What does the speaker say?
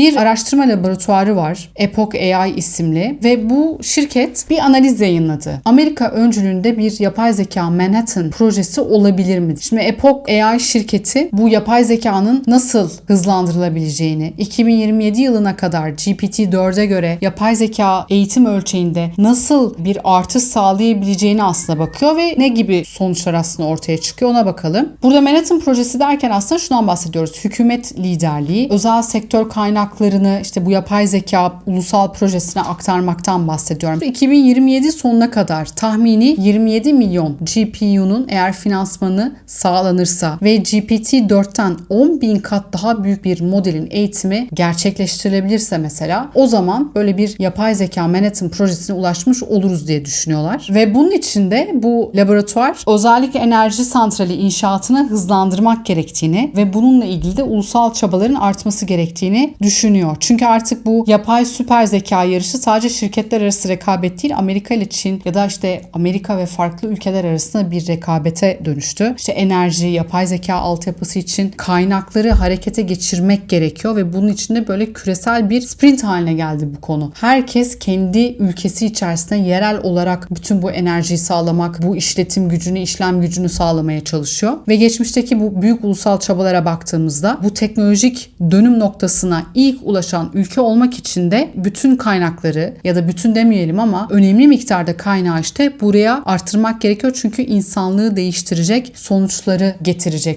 bir araştırma laboratuvarı var. Epoch AI isimli ve bu şirket bir analiz yayınladı. Amerika öncülüğünde bir yapay zeka Manhattan projesi olabilir mi? Şimdi Epoch AI şirketi bu yapay zekanın nasıl hızlandırılabileceğini, 2027 yılına kadar GPT-4'e göre yapay zeka eğitim ölçeğinde nasıl bir artış sağlayabileceğini aslında bakıyor ve ne gibi sonuçlar aslında ortaya çıkıyor ona bakalım. Burada Manhattan projesi derken aslında şundan bahsediyoruz. Hükümet liderliği, özel sektör kaynaklarını işte bu yapay zeka ulusal projesine aktarmaktan bahsediyorum. 2027 sonuna kadar tahmini 27 milyon GPU'nun eğer finansmanı sağlanırsa ve GPT-4'ten 10 bin kat daha büyük bir modelin eğitimi gerçekleştirilebilirse mesela o zaman böyle bir yapay zeka Manhattan projesine ulaşmış oluruz diye düşünüyorlar. Ve bunun için de bu laboratuvar özellikle enerji santrali inşaatını hızlandırmak gerektiğini ve bununla ilgili de ulusal çabaların artması gerektiğini düşünüyor. Çünkü artık bu yapay süper zeka yarışı sadece şirketler arası rekabet değil Amerika ile Çin ya da işte Amerika ve farklı ülkeler arasında bir rekabete dönüştü. İşte enerji, yapay zeka altyapısı için kaynakları harekete geçirmek gerekiyor ve bunun için de böyle küresel bir sprint haline geldi bu konu. Herkes kendi ülkesi içerisinde yerel olarak bütün bu enerjiyi sağlamak, bu işletim gücünü, işlem gücünü sağlamaya çalışıyor. Ve geçmişteki bu büyük ulusal çabalara baktığımızda bu teknolojik dönüm noktasına ilk ulaşan ülke olmak için de bütün kaynakları ya da bütün demeyelim ama önemli miktarda kaynağı işte buraya artırmak gerekiyor. Çünkü insanlığı değiştirecek sonuçları getirecek